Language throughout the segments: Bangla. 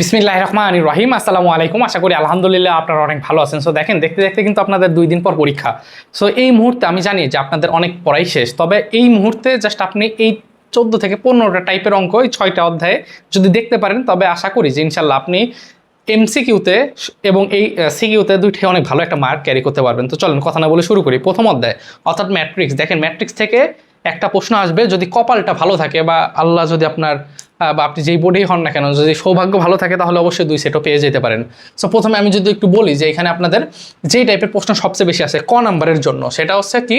বিসমিল্লাহ রহমান রহিম আসসালামু আলাইকুম। আশা করি আলহামদুলিল্লাহ আপনারা অনেক ভালো আছেন। সো দেখেন, দেখতে দেখতে কিন্তু আপনাদের দুই দিন পর পরীক্ষা। সো এই মুহূর্তে আমি জানি যে আপনাদের অনেক পড়াই শেষ। তবে এই মুহূর্তে জাস্ট আপনি এই চোদ্দ থেকে পনেরোটা টাইপের অঙ্ক, এই ছয়টা অধ্যায়ে যদি দেখতে পারেন, তবে আশা করি যে ইনশাল্লাহ আপনি এমসিকিউতে এবং এই সিকিউতে দুইটি অনেক ভালো একটা মার্ক ক্যারি করতে পারবেন। তো চলুন, কথা না বলে শুরু করি। প্রথম অধ্যায়, অর্থাৎ ম্যাট্রিক্স দেখেন ম্যাট্রিক্স থেকে একটা প্রশ্ন আসবে, যদি কপালটা ভালো থাকে বা আল্লাহ যদি আপনার বা আপনি যেই বোর্ডেই হন না কেন, যদি সৌভাগ্য ভালো থাকে তাহলে অবশ্যই দুই সেটও পেয়ে যেতে পারেন। সো প্রথমে আমি যদি একটু বলি যে এখানে আপনাদের যেই টাইপের প্রশ্ন সবচেয়ে বেশি আছে ক নাম্বারের জন্য, সেটা হচ্ছে কি,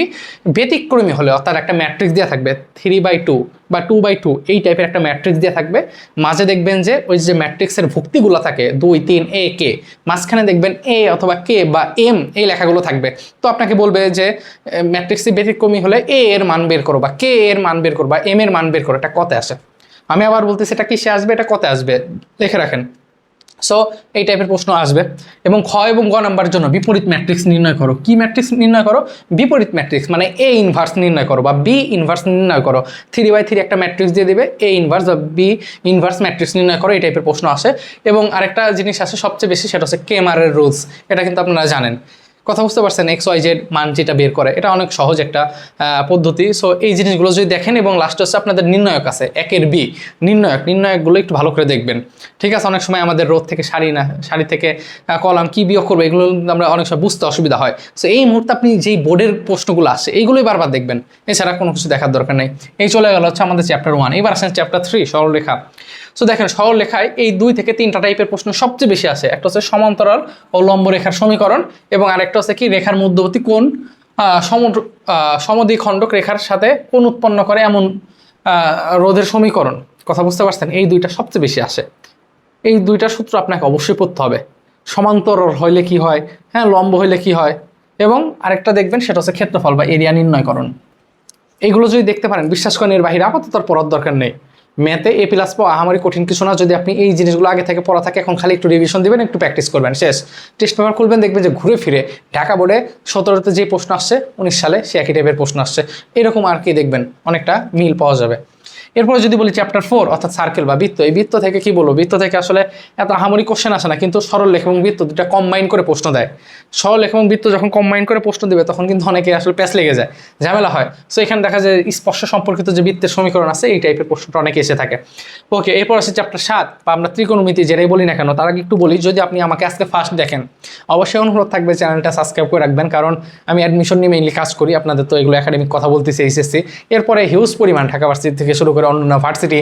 ব্যতিক্রমী হলে, অর্থাৎ একটা ম্যাট্রিক্স দেওয়া থাকবে থ্রি বাই টু বা টু বাই টু এই টাইপের একটা ম্যাট্রিক্স দেওয়া থাকবে। মাঝে দেখবেন যে ওই যে ম্যাট্রিক্সের ভুক্তিগুলো থাকে, দুই, তিন এ কে মাঝখানে দেখবেন এ অথবা কে বা এম এই লেখাগুলো থাকবে। তো আপনাকে বলবে যে ম্যাট্রিক্সে ব্যতিক্রমী হলে এ এর মান বের করো বা কে এর মান বের করো বা এম এর মান বের করো, এটা কতে আসে? আমি আবার বলতেছি, এটা কিসে আসবে, এটা কতে আসবে? লিখে রাখেন। সো এই টাইপের প্রশ্ন আসবে। এবং খ এবং গ নাম্বারের জন্য বিপরীত ম্যাট্রিক্স নির্ণয় করো। কি ম্যাট্রিক্স নির্ণয় করো? বিপরীত ম্যাট্রিক্স মানে এ ইনভার্স নির্ণয় করো বা বি ইনভার্স নির্ণয় করো। থ্রি বাই থ্রি একটা ম্যাট্রিক্স দিয়ে দেবে এ ইনভার্স বা বি ইনভার্স ম্যাট্রিক্স নির্ণয় করো, এই টাইপের প্রশ্ন আসে। এবং আরেকটা জিনিস আসে সবচেয়ে বেশি, সেটা হচ্ছে কেমারের রুলস এটা কিন্তু আপনারা জানেন। কথা বুঝতে পারছেন এক্স ওয়াই জেড মান যেটা বের করে, এটা অনেক সহজ একটা পদ্ধতি। সো এই জিনিসগুলো যদি দেখেন এবং লাস্ট হচ্ছে আপনাদের নির্ণায়ক আছে একের বি নির্ণায়ক, নির্ণায়কগুলো একটু ভালো করে দেখবেন। ঠিক আছে, অনেক সময় আমাদের রোদ থেকে শাড়ি না, শাড়ি থেকে কলাম কি বিয়োগ করব, এগুলো আমরা অনেক সময় বুঝতে অসুবিধা হয়। সো এই মুহূর্তে আপনি যেই বোর্ডের প্রশ্নগুলো আসে এইগুলোই বারবার দেখবেন। এছাড়া কোনো কিছু দেখার দরকার নেই। এই চলে গেল হচ্ছে আমাদের চ্যাপ্টার ওয়ান এবার আসেন চ্যাপ্টার থ্রি সরলরেখা। সো দেখেন, সরল লেখায় এই দুই থেকে তিনটা টাইপের প্রশ্ন সবচেয়ে বেশি আসে। একটা হচ্ছে সমান্তরাল ও লম্ব রেখার সমীকরণ এবং আরেকটা হচ্ছে কি, রেখার মধ্যবর্তী কোন সমদ্বিখণ্ডক রেখার সাথে কোন উৎপন্ন করে এমন রোধের সমীকরণ। কথা বুঝতে পারছেন? এই দুইটা সবচেয়ে বেশি আসে। এই দুইটা সূত্র আপনাকে অবশ্যই পড়তে হবে। সমান্তরাল হইলে কি হয়? হ্যাঁ লম্ব হইলে কি হয়? এবং আরেকটা দেখবেন, সেটা হচ্ছে ক্ষেত্রফল বা এরিয়া নির্ণয়করণ। এইগুলো যদি দেখতে পারেন, বিশ্বাস করেন, এর বাহিরে আপাতত পড়ার দরকার নেই। ম্যাথে এ প্লাস পাওয়া আমারই কঠিন কিছু না। যদি আপনি এই জিনিসগুলো আগে থেকে পড়া থাকে, এখন খালি একটু রিভিশন দিবেন, একটু প্র্যাকটিস করবেন। শেষ। টেস্ট পেপার খুলবেন, দেখবেন যে ঘুরে ফিরে ঢাকা বোর্ডে সতেরোতে যে প্রশ্ন আসছে, উনিশ সালে সে একই টাইপের প্রশ্ন আসছে। এরকম আর কি দেখবেন, অনেকটা মিল পাওয়া যাবে। এরপরে যদি বলি চ্যাপ্টার ফোর অর্থাৎ সার্কেল বা বৃত্ত, এই বৃত্ত থেকে কি বলব? বৃত্ত থেকে আসলে এত আহামরি কোশ্চেন আসে না, কিন্তু সরল লেখ এবং বৃত্ত দুটা কম্বাইন করে প্রশ্ন দেয়। সরল লেখ এবং বৃত্ত যখন কম্বাইন করে প্রশ্ন দেবে, তখন কিন্তু অনেকে আসলে প্যাচ লেগে যায়, ঝামেলা হয়। সো এখানে দেখা যায় স্পর্শ সম্পর্কিত যে বৃত্তের সমীকরণ আছে, এই টাইপের প্রশ্নটা অনেকে এসে থাকে। ওকে এরপর আছে চ্যাপ্টার সাত, বা আমরা ত্রিকোণমিতি যেটাই বলি না কেন, তার আগে একটু বলি, যদি আপনি আমাকে আজকে ফার্স্ট দেখেন, অবশ্যই অনুরোধ থাকবে চ্যানেলটা সাবস্ক্রাইব করে রাখবেন, কারণ আমি অ্যাডমিশন নিয়ে মেইনলি কাজ করি, আপনাদের তো এগুলো একাডেমিক কথা বলতেছি, এইচএসসি। এরপরে হিউজ পরিমাণ ঢাকা ভার্সিটি থেকে শুরু করে অন্যান্য ভার্সিটি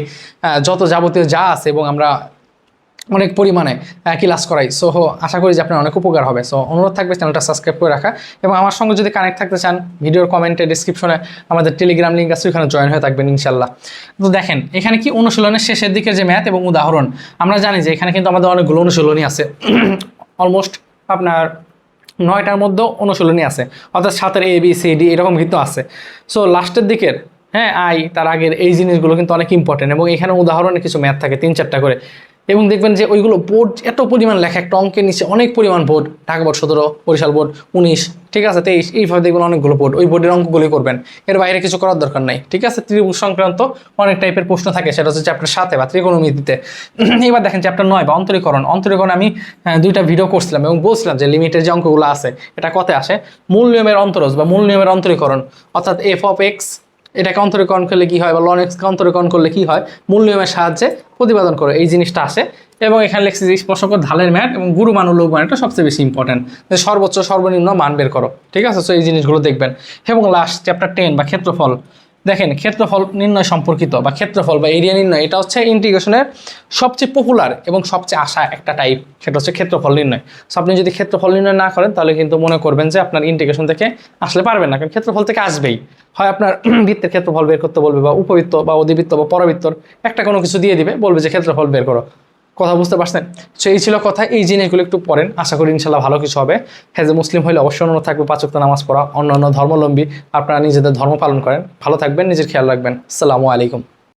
যত যাবতীয় যা আছে এবং আমরা অনেক পরিমাণে ক্লাস করাই। সো আশা করি যে আপনার অনেক উপকার হবে। সো অনুরোধ থাকবে চ্যানেলটা সাবস্ক্রাইব করে রাখা এবং আমার সঙ্গে যদি কানেক্ট থাকতে চান, ভিডিওর কমেন্টে ডিসক্রিপশনে আমাদের টেলিগ্রাম লিঙ্ক আছে, ওখানে জয়েন হয়ে থাকবেন ইনশাল্লাহ তো দেখেন, এখানে কি অনুশীলনের শেষের দিকে যে ম্যাথ এবং উদাহরণ, আমরা জানি যে এখানে কিন্তু আমাদের অনেকগুলো অনুশীলনী আছে। অলমোস্ট আপনার নয়টার মধ্যেও অনুশীলনী আছে। অর্থাৎ সাতের এ বি সি ডি এরকম কিন্তু আছে। সো লাস্টের দিকের হ্যাঁ আই, তার আগের এই জিনিসগুলো কিন্তু অনেক ইম্পর্টেন্ট এবং এখানে উদাহরণে কিছু ম্যাথ থাকে, তিন চারটা করে। এবং দেখবেন যে ওইগুলো বোর্ড এত পরিমাণ লেখা, একটা অঙ্কের নিচে অনেক পরিমাণ বোর্ড ঢাকা বোর্ড সতেরো, বরিশাল বোর্ড উনিশ, ঠিক আছে, তেইশ, এইভাবে দেখবেন অনেকগুলো বোর্ড ওই বোর্ডের অঙ্কগুলি করবেন। এর বাইরে কিছু করার দরকার নাই, ঠিক আছে? ত্রিভুজ সংক্রান্ত অনেক টাইপের প্রশ্ন থাকে, সেটা হচ্ছে চ্যাপ্টার সাথে বা ত্রিকোণমিতিতে এবার দেখেন চ্যাপ্টার নয় বা অন্তরীকরণ। অন্তরীকরণ আমি দুইটা ভিডিও করছিলাম এবং বলছিলাম যে লিমিটের যে অঙ্কগুলো আছে, এটা কত আসে? মূল নিয়মের অন্তরজ বা মূল নিয়মের অন্তরীকরণ, অর্থাৎ এফ অফ এক্স এটাকে অন্তরীকরণ করলে কী হয় বা লন অন্তরে অন্তরীকরণ করলে কী হয়? মূল নিয়মের সাহায্যে প্রতিপাদন করে, এই জিনিসটা আসে। এবং এখানে লেখছি যে, স্পর্শক ঢালের ম্যাট এবং গুরু মান ও এটা সবচেয়ে বেশি ইম্পর্টেন্ট যে সর্বোচ্চ, সর্বনিম্ন মান বের করো, ঠিক আছে? সো এই জিনিসগুলো দেখবেন। এবং লাস্ট চ্যাপ্টার টেন বা ক্ষেত্রফল। দেখেন ক্ষেত্রফল নির্ণয় সম্পর্কিত বা ক্ষেত্রফল বা এরিয়া নির্ণয়, এটা হচ্ছে ইন্টিগ্রেশনের সবচেয়ে পপুলার এবং সবচেয়ে আশা একটা টাইপ সেটা হচ্ছে ক্ষেত্রফল নির্ণয়। সো আপনি যদি ক্ষেত্রফল নির্ণয় না করেন, তাহলে কিন্তু মনে করবেন যে আপনার ইন্টিগ্রেশন থেকে আসলে পারবেন না, কারণ ক্ষেত্রফল থেকে আসবেই। হয় আপনার বৃত্তের ক্ষেত্রফল বের করতে বলবে বা উপবৃত্ত বা অধিবৃত্ত বা পরবৃত্তর একটা কোনো কিছু দিয়ে দিবে, বলবে যে ক্ষেত্রফল বের করো। কথা বুঝতে পারছেন? সো এই ছিল কথা, এই জিনিসগুলো একটু পড়েন। আশা করি ইনশাল্লাহ ভালো কিছু হবে। হ্যাঁ যে মুসলিম হলে অবশ্যই অন্য থাকবে পাঁচক্ত নামাজ পড়া অন্য অন্য ধর্মলম্বী আপনারা নিজেদের ধর্ম পালন করেন। ভালো থাকবেন, নিজের খেয়াল রাখবেন। আসসালামু আলাইকুম।